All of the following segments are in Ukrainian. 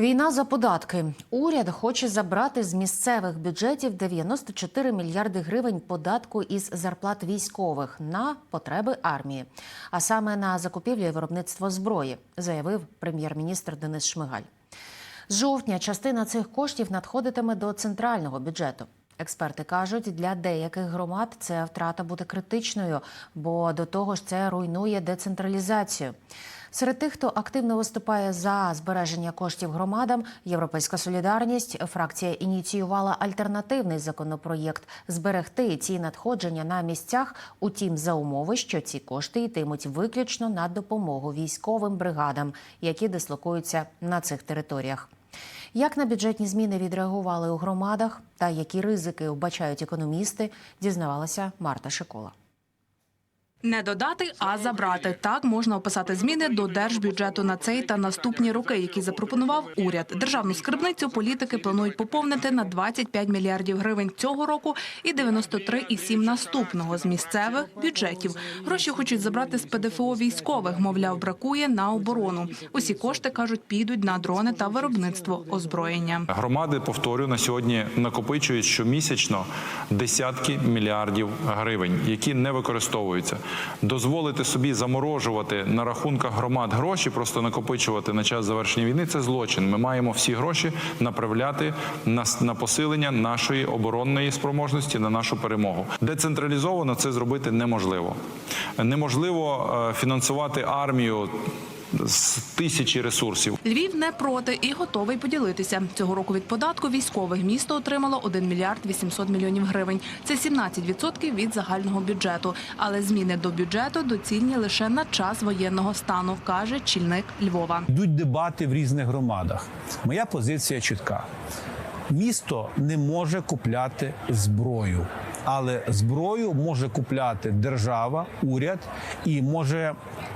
Війна за податки. Уряд хоче забрати з місцевих бюджетів 94 мільярди гривень податку із зарплат військових на потреби армії, а саме на закупівлю і виробництво зброї, заявив прем'єр-міністр Денис Шмигаль. З жовтня частина цих коштів надходитиме до центрального бюджету. Експерти кажуть, для деяких громад ця втрата буде критичною, бо до того ж це руйнує децентралізацію. Серед тих, хто активно виступає за збереження коштів громадам, Європейська солідарність фракція ініціювала альтернативний законопроєкт зберегти ці надходження на місцях, утім за умови, що ці кошти йтимуть виключно на допомогу військовим бригадам, які дислокуються на цих територіях. Як на бюджетні зміни відреагували у громадах та які ризики вбачають економісти, дізнавалася Марта Шикола. Не додати, а забрати. Так можна описати зміни до держбюджету на цей та наступні роки, які запропонував уряд. Державну скарбницю політики планують поповнити на 25 мільярдів гривень цього року і 93,7 наступного з місцевих бюджетів. Гроші хочуть забрати з ПДФО військових. Мовляв, бракує на оборону. Усі кошти кажуть, підуть на дрони та виробництво озброєння. Громади, повторю, на сьогодні накопичують щомісячно десятки мільярдів гривень, які не використовуються. Дозволити собі заморожувати на рахунках громад гроші, просто накопичувати на час завершення війни це злочин. Ми маємо всі гроші направляти на, на посилення нашої оборонної спроможності на нашу перемогу. Децентралізовано це зробити неможливо. Неможливо е, фінансувати армію з тисячі ресурсів. Львів не проти і готовий поділитися. Цього року від податку військових місто отримало 1 мільярд 800 мільйонів гривень. Це 17% від загального бюджету. Але зміни до бюджету доцільні лише на час воєнного стану, каже чільник Львова. Йдуть дебати в різних громадах. Моя позиція чітка: місто не може купляти зброю, але зброю може купляти держава, уряд і може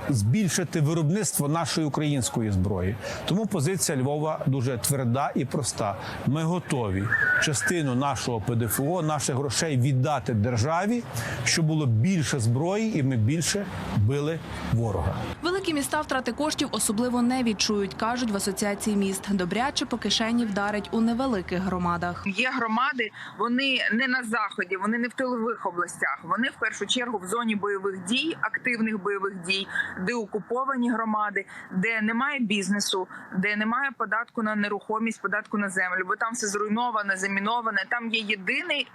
збільшити виробництво нашої української зброї. Тому позиція Львова дуже тверда і проста. Ми готові частину нашого ПДФО, наших грошей віддати державі, щоб було більше зброї, і ми більше били ворога. Великі міста втрати коштів особливо не відчують, кажуть в асоціації міст. Добряче по кишені вдарить у невеликих громадах. Є громади, вони не на заході, вони не в тилових областях. Вони в першу чергу в зоні бойових дій, активних бойових дій, де окуповані громади, де немає бізнесу, де немає податку на нерухомість, податку на землю, бо там все зруйноване, заміноване. Там є єдиний.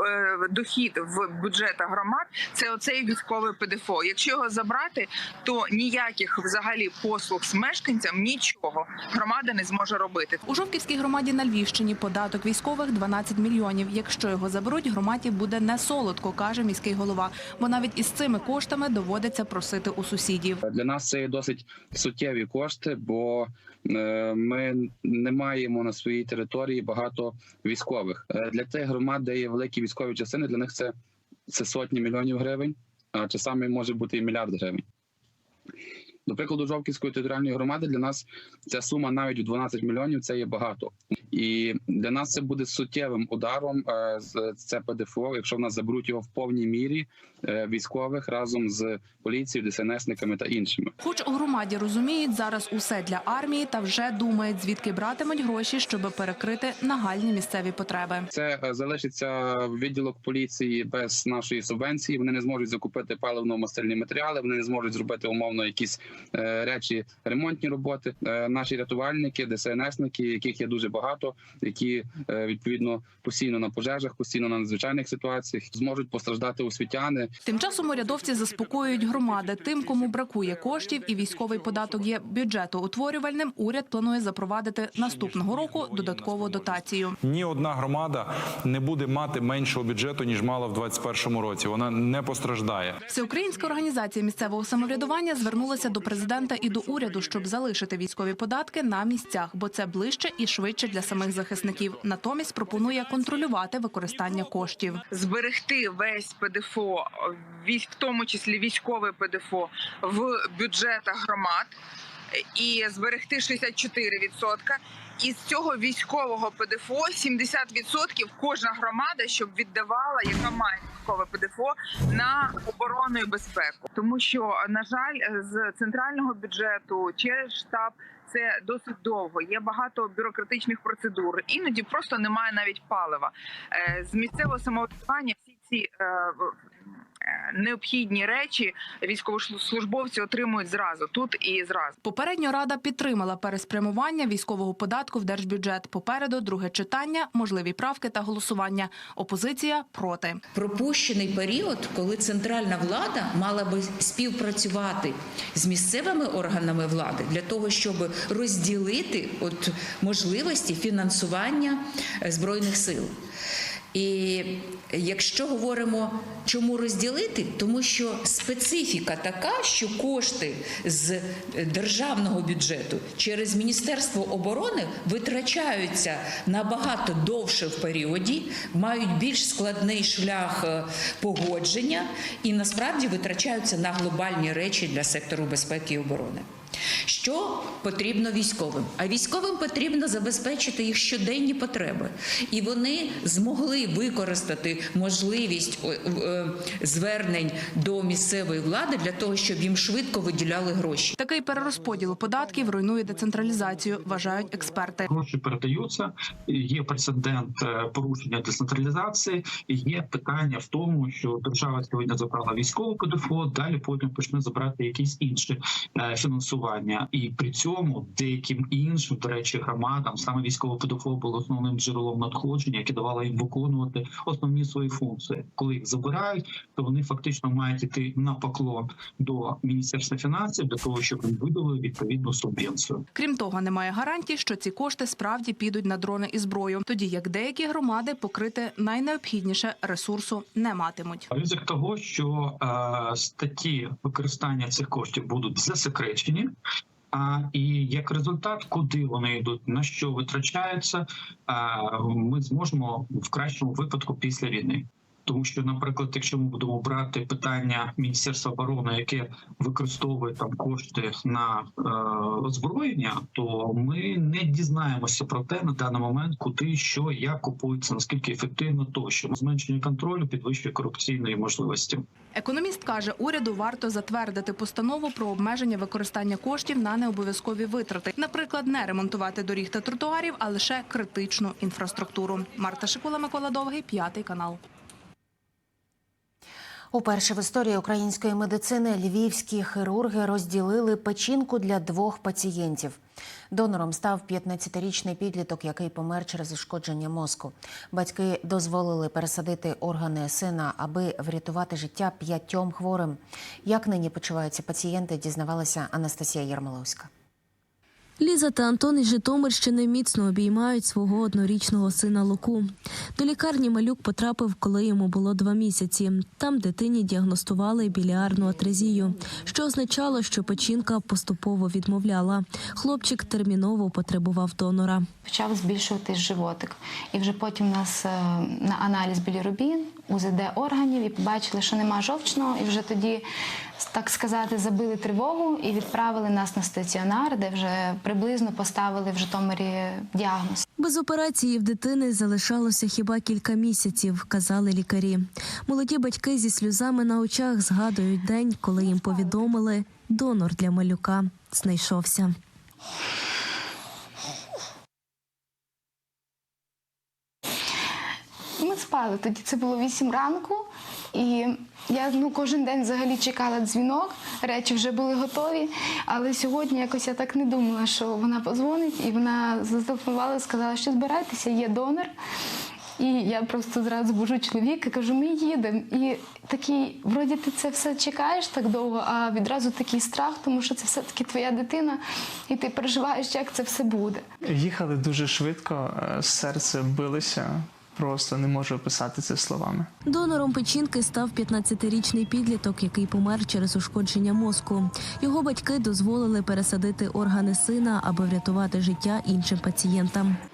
Е, Дохід в бюджетах громад це оцей військовий ПДФО. Якщо його забрати, то ніяких взагалі послуг з мешканцям нічого громада не зможе робити. У Жовківській громаді на Львівщині податок військових 12 мільйонів. Якщо його заберуть, громаді буде не солодко, каже міський голова. Бо навіть із цими коштами доводиться просити у сусідів. Для нас це є досить суттєві кошти, бо е, ми не маємо на своїй території багато військових. Е, Для тих громад, де є великі військові частини, для них це, це сотні мільйонів гривень, а часами може бути і мільярд гривень. До прикладу, Жовківської територіальної громади для нас ця сума навіть у 12 мільйонів це є багато. І для нас це буде суттєвим ударом е, з це ПДФО, якщо в нас заберуть його в повній мірі е, військових разом з поліцією, ДСНСниками та іншими. Хоч у громаді розуміють зараз усе для армії та вже думають, звідки братимуть гроші, щоб перекрити нагальні місцеві потреби. Це е, залишиться відділок поліції без нашої субвенції. Вони не зможуть закупити паливно-мастильні матеріали. Вони не зможуть зробити умовно якісь речі, ремонтні роботи. Наші рятувальники, ДСНСники, яких є дуже багато, які е, відповідно постійно на пожежах, постійно на надзвичайних ситуаціях зможуть постраждати освітяни. Тим часом урядовці заспокоюють громади. Тим, кому бракує коштів і військовий податок є бюджетоутворювальним, уряд планує запровадити наступного року додаткову дотацію. Ні одна громада не буде мати меншого бюджету ніж мала в 2021 році. Вона не постраждає. Всеукраїнська організація місцевого самоврядування звернулася до президента і до уряду, щоб залишити військові податки на місцях, бо це ближче і швидше для самих захисників. Натомість пропонує контролювати використання коштів. зберегти весь ПДФО, в тому числі військове ПДФО, в бюджетах громад і зберегти 64%. І з цього військового ПДФО 70% кожна громада, щоб віддавала, яка має військове ПДФО на оборону і безпеку, тому що на жаль, з центрального бюджету через штаб. Це досить довго. Є багато бюрократичних процедур. Іноді просто немає навіть палива. Е, З місцевого самоврядування всі ці е, необхідні речі військовослужбовці отримують зразу тут і зразу. Попередньо рада підтримала переспрямування військового податку в держбюджет. Попереду друге читання, можливі правки та голосування. Опозиція проти. пропущений період, коли центральна влада мала би співпрацювати з місцевими органами влади для того, щоб розділити от можливості фінансування збройних сил. І якщо говоримо, чому розділити, тому що специфіка така, що кошти з державного бюджету через Міністерство оборони витрачаються набагато довше в періоді, мають більш складний шлях е, погодження і насправді витрачаються на глобальні речі для сектору безпеки і оборони. Що потрібно військовим? А військовим потрібно забезпечити їх щоденні потреби, і вони змогли використати можливість е, звернень до місцевої влади для того, щоб їм швидко виділяли гроші. Такий перерозподіл податків руйнує децентралізацію, вважають експерти. гроші передаються. Є прецедент е, порушення децентралізації. і Є питання в тому, що держава сьогодні забрала військове ПДФО, далі потім почне забрати якісь інші е, фінансування, і при цьому деяким іншим, до речі, громадам саме військове ПДФО було основним джерелом надходження, яке давало їм виконувати основні свої функції. Коли їх забирають, то вони фактично мають іти на поклон до міністерства фінансів для того, щоб їм видали відповідну субвенцію. Крім того, немає гарантій, що ці кошти справді підуть на дрони і зброю, тоді як деякі громади покрити найнеобхідніше ресурсу не матимуть. Ризик того, що е, статті використання цих коштів будуть засекречені. А і як результат, куди вони йдуть, на що витрачаються, ми зможемо в кращому випадку після війни. Тому що, наприклад, якщо ми будемо брати питання Міністерства оборони, яке використовує там кошти на е, озброєння, то ми не дізнаємося про те на даний момент, куди що як купується, наскільки ефективно тощо зменшення контролю підвищує корупційної можливості. Економіст каже, уряду варто затвердити постанову про обмеження використання коштів на необов'язкові витрати, наприклад, не ремонтувати доріг та тротуарів, а лише критичну інфраструктуру. Марта Шикула, Микола Довгий, п'ятий канал. Уперше в історії української медицини львівські хірурги розділили печінку для двох пацієнтів. Донором став 15-річний підліток, який помер через ушкодження мозку. Батьки дозволили пересадити органи сина, аби врятувати життя п'ятьом хворим. Як нині почуваються пацієнти, дізнавалася Анастасія Ярмоловська. Ліза та Антон із Житомирщини міцно обіймають свого однорічного сина Луку. До лікарні малюк потрапив, коли йому було два місяці. Там дитині діагностували біліарну атрезію, що означало, що печінка поступово відмовляла. Хлопчик терміново потребував донора. почав збільшуватись животик. І вже потім у нас е, на аналіз білірубін, УЗД органів, і побачили, що нема жовчного, і вже тоді, так сказати, забили тривогу і відправили нас на стаціонар, де вже приблизно поставили в Житомирі діагноз. Без операції в дитини залишалося хіба кілька місяців, казали лікарі. Молоді батьки зі сльозами на очах згадують день, коли їм повідомили, донор для малюка знайшовся. Ми спали тоді. Це було 8 ранку, і я ну кожен день взагалі чекала дзвінок. Речі вже були готові. Але сьогодні якось я так не думала, що вона позвонить, і вона зателефонувала, сказала, що збирайтеся, є донор. І я просто зразу бужу чоловіка, кажу, ми їдемо. І такий, вроді ти це все чекаєш так довго, а відразу такий страх, тому що це все-таки твоя дитина, і ти переживаєш, як це все буде. Їхали дуже швидко, е, серце билося. Просто не можу описати це словами. Донором печінки став 15-річний підліток, який помер через ушкодження мозку. Його батьки дозволили пересадити органи сина, аби врятувати життя іншим пацієнтам.